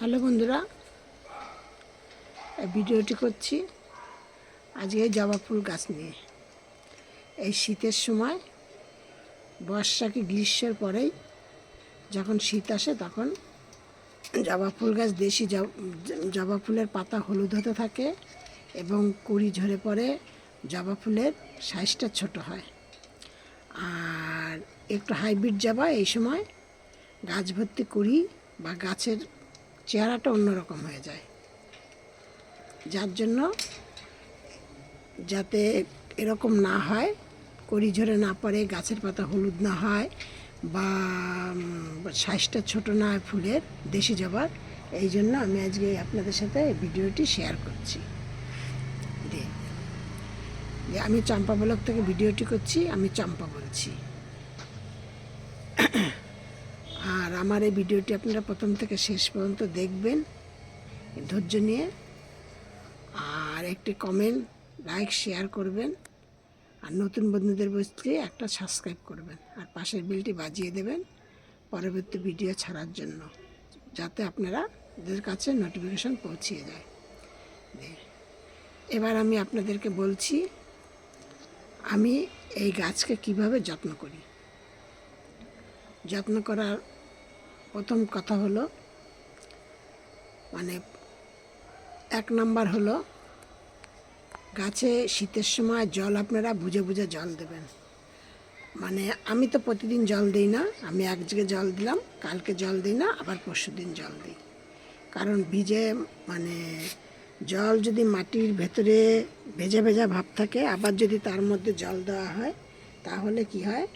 Hello বন্ধুরা ভিডিওটি করছি আজকে জবা ফুল গাছ নিয়ে। এই শীতের সময় বর্ষা কি গ্রীষ্মের পরেই যখন শীত আসে তখন জবা ফুল গাছ দেশি জবা ফুলের পাতা হলুদ হতে থাকে এবং কুড়ি ঝরে পড়ে জবা ফুলের সাইজটা ছোট হয়। আর একটু হাইব্রিড জবা এই সময় গাছ ভর্তি কুড়ি বা গাছের চেহারাটা অন্যরকম হয়ে যায়। যার জন্য যাতে এরকম না হয়, কড়ি ঝরে না পড়ে, গাছের পাতা হলুদ না হয় বা সাইজটা ছোট না হয় ফুলের, দেশি জবার, এই জন্য আমি আজকে আপনাদের সাথে এই ভিডিওটি শেয়ার করছি। যে আমি চম্পা ব্লক থেকে ভিডিওটি করছি, আমি চম্পা বলছি। আর আমার এই ভিডিওটি আপনারা প্রথম থেকে শেষ পর্যন্ত দেখবেন। ধৈর্য নিয়ে। আর একটি কমেন্ট লাইক শেয়ার করবেন। আর নতুন বন্ধুদের বসতে একটা সাবস্ক্রাইব করবেন। আর পাশের বিলটি বাজিয়ে দেবেন পরবর্তী ভিডিও ছাড়ার জন্য, যাতে আপনারা ওদের কাছে নোটিফিকেশন পৌঁছিয়ে যায়। এবার আমি আপনাদেরকে বলছি, আমি এই গাছকে কীভাবে যত্ন করি? যত্ন করার প্রথম কথা হলো মানে এক নাম্বার হলো, গাছে শীতের সময় জল আপনারা বুঝে বুঝে জল দেবেন। মানে আমি তো প্রতিদিন জল দিই না, আমি জায়গায় জল দিলাম, কালকে জল দিই না, আবার পরশু দিন জল দিই। কারণ ভিজে মানে জল যদি মাটির ভেতরে ভেজা ভেজা ভাব থাকে, আবার যদি তার মধ্যে জল দেওয়া হয়, তাহলে কি হয়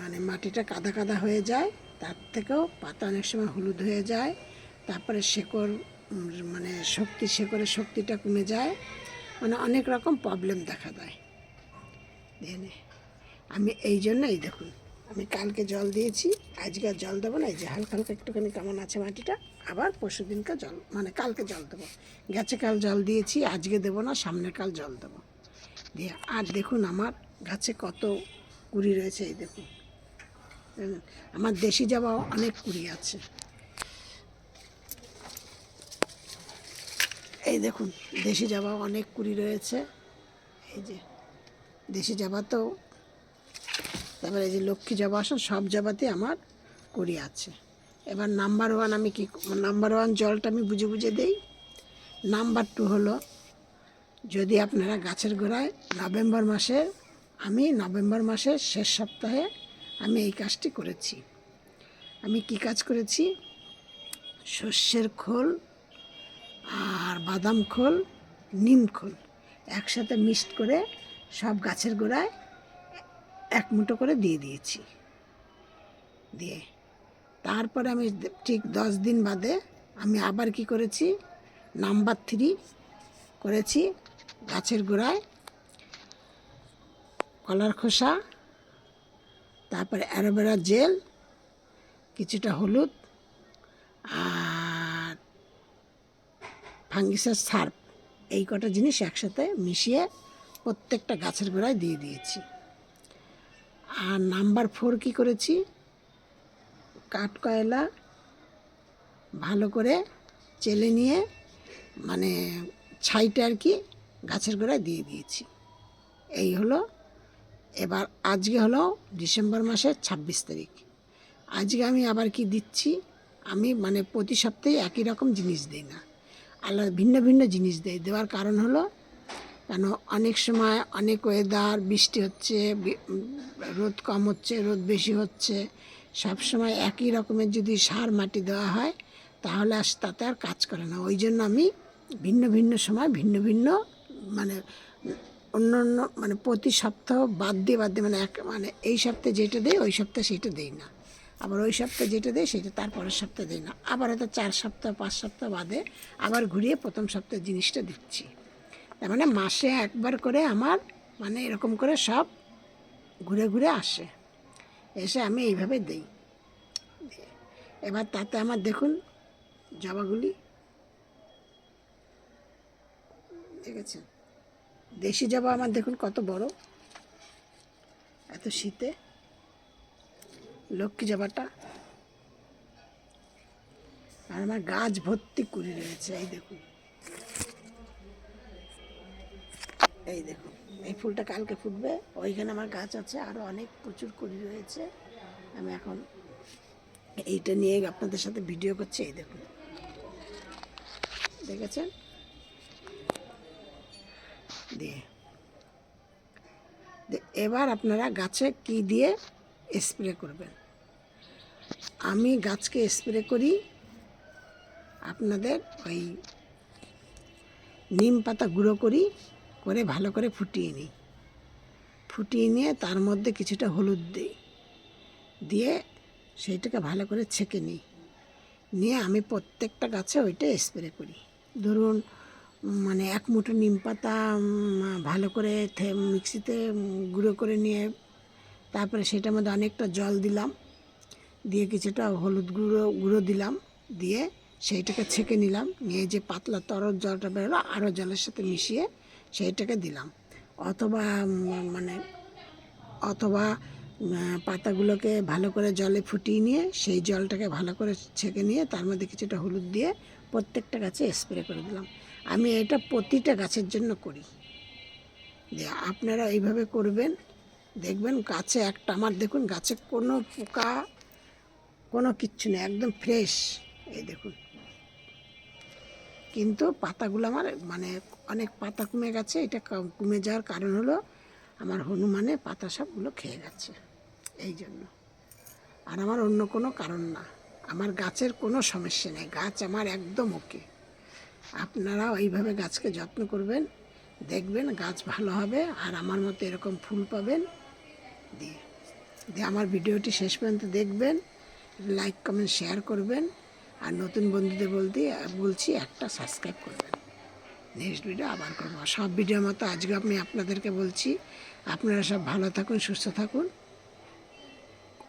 মানে মাটিটা কাদা কাদা হয়ে যায় তার থেকেও পাতা অনেক সময় হলুদ হয়ে যায়। তারপরে শেকড় মানে শক্তি শেকড়ের শক্তিটা কমে যায়। মানে অনেক রকম প্রবলেম দেখা দেয়। দিয়ে আমি এই জন্য এই দেখুন আমি কালকে জল দিয়েছি আজকে আর জল দেবো না এই যে হালকা হালকা একটুখানি কেমন আছে মাটিটা আবার পরশু দিনকে জল মানে কালকে জল দেবো। গেছে কাল জল দিয়েছি আজকে দেবো না সামনের কাল জল দেবো। দিয়ে আর দেখুন আমার গাছে কত কুড়ি রয়েছে এই দেখুন, আমার দেশি জবা অনেক কুড়ি আছে। এই দেখুন, দেশি জবা অনেক কুড়ি রয়েছে। এই যে, দেশি জবা তো, তারপরে এই যে লক্ষ্মী জবা আসন সব জবাতে আমার কুড়ি আছে। এবার নাম্বার ওয়ান আমি কি নাম্বার ওয়ান জলটা আমি বুঝে বুঝে দিই। নাম্বার টু হলো, যদি আপনারা গাছের গোড়ায় নভেম্বর মাসে, আমি নভেম্বর মাসের শেষ সপ্তাহে আমি এই কাজটি করেছি। আমি কি কাজ করেছি? শস্যের খোল আর বাদাম খোল, নিম খোল একসাথে মিক্সড করে সব গাছের গোড়ায় এক মুঠো করে দিয়ে দিয়েছি। দিয়ে তারপরে আমি ঠিক দশ দিন বাদে আমি আবার কি করেছি? নাম্বার থ্রি করেছি গাছের গোড়ায় কলার খোসা তারপরে অ্যালোভেরা জেল, কিছুটা হলুদ, আর ফাঙ্গিসের সার্ফ। এই কটা জিনিস একসাথে মিশিয়ে প্রত্যেকটা গাছের গোড়ায় দিয়ে দিয়েছি। আর নাম্বার ফোর কী করেছি? কাঠ কয়লা ভালো করে চেলে নিয়ে মানে ছাইটা আর কি গাছের গোড়ায় দিয়ে দিয়েছি। এই হলো এবার আজকে হলো ডিসেম্বর মাসের ছাব্বিশ তারিখ। আজকে আমি আবার কি দিচ্ছি? আমি মানে প্রতি সপ্তাহে একই রকম জিনিস দিই না। আলাদা ভিন্ন ভিন্ন জিনিস দেয়। দেওয়ার কারণ হলো কেন অনেক সময় অনেক ওয়েদার বৃষ্টি হচ্ছে রোদ কম হচ্ছে, রোদ বেশি হচ্ছে। সব সময় একই রকমের যদি সার মাটি দেওয়া হয়, তাহলে আর তাতে আর কাজ করে না। ওই জন্য আমি ভিন্ন ভিন্ন সময় ভিন্ন ভিন্ন মানে অন্য অন্য মানে প্রতি সপ্তাহ বাদ দিয়ে বাদ দিয়ে মানে এক মানে এই সপ্তাহে যেটা দেয় ওই সপ্তাহে সেটা দেই না। আবার ওই সপ্তাহে যেটা দেয় সেটা তারপরের সপ্তাহে দেয় না। আবার হয়তো চার সপ্তাহ, পাঁচ সপ্তাহ বাদে আবার ঘুরিয়ে প্রথম সপ্তাহে জিনিসটা দিচ্ছি। তার মানে মাসে একবার করে আমার মানে এরকম করে সব ঘুরে ঘুরে আসে। এসে আমি এইভাবে দেই। এবার তাতে আমার দেখুন জবাগুলি দেখেছেন? দেশি জবা আমার দেখুন কত বড়। এত শীতে। লক্ষ্মী জবাটা আর আমার গাছ ভর্তি কুড়ি রয়েছে এই দেখুন। এই দেখুন, এই ফুলটা কালকে ফুটবে। ওইখানে আমার গাছ আছে আরও অনেক প্রচুর কুড়ি রয়েছে। আমি এখন এইটা নিয়ে আপনাদের সাথে ভিডিও করছি, এই দেখুন। দেখেছেন? দিয়ে। এবার আপনারা গাছে কি দিয়ে স্প্রে করবেন? আমি গাছকে স্প্রে করি আপনাদের ওই নিম পাতা গুঁড়ো করি, করে ভালো করে ফুটিয়ে নিই। ফুটিয়ে নিয়ে তার মধ্যে কিছুটা হলুদ দিই। দিয়ে সেইটাকে ভালো করে ছেঁকে নিই। নিয়ে আমি প্রত্যেকটা গাছে ওইটা স্প্রে করি। ধরুন মানে এক মুঠো নিম পাতা ভালো করে মিক্সিতে গুঁড়ো করে নিয়ে তারপরে সেটার মধ্যে অনেকটা জল দিলাম। দিয়ে কিছুটা হলুদ গুঁড়ো গুঁড়ো দিলাম। দিয়ে সেইটাকে ছেঁকে নিলাম। নিয়ে যে পাতলা তরল জলটা বেরোলো, আরও জলের সাথে মিশিয়ে সেইটাকে দিলাম। অথবা মানে অথবা পাতাগুলোকে ভালো করে জলে ফুটিয়ে নিয়ে সেই জলটাকে ভালো করে ছেঁকে নিয়ে তার মধ্যে কিছুটা হলুদ দিয়ে প্রত্যেকটা গাছে স্প্রে করে দিলাম। আমি এটা প্রতিটা গাছের জন্য করি। দিয়ে আপনারা এইভাবে করবেন, দেখবেন গাছে একটা, আমার দেখুন গাছে কোনো পোকা, কোনো কিচ্ছু নেই, একদম ফ্রেশ এই দেখুন। কিন্তু পাতাগুলো আমার মানে অনেক পাতা কমে গেছে, এটা কমে যাওয়ার কারণ হলো আমার হনুমানে পাতা সবগুলো খেয়ে গেছে। এই জন্য। আর আমার অন্য কোনো কারণ না। আমার গাছের কোনো সমস্যা নেই, গাছ আমার একদম ওকে। আপনারা এইভাবে গাছকে যত্ন করবেন, দেখবেন গাছ ভালো হবে আর আমার মতো এরকম ফুল পাবেন। দিয়ে দিয়ে আমার ভিডিওটি শেষ পর্যন্ত দেখবেন, লাইক, কমেন্ট, শেয়ার করবেন আর নতুন বন্ধুদের বলতে, বলছি একটা সাবস্ক্রাইব করবেন। নেক্সট ভিডিও আবার করব। সব ভিডিওর মতো আজকে আমি আপনাদেরকে বলছি, আপনারা সব ভালো থাকুন, সুস্থ থাকুন।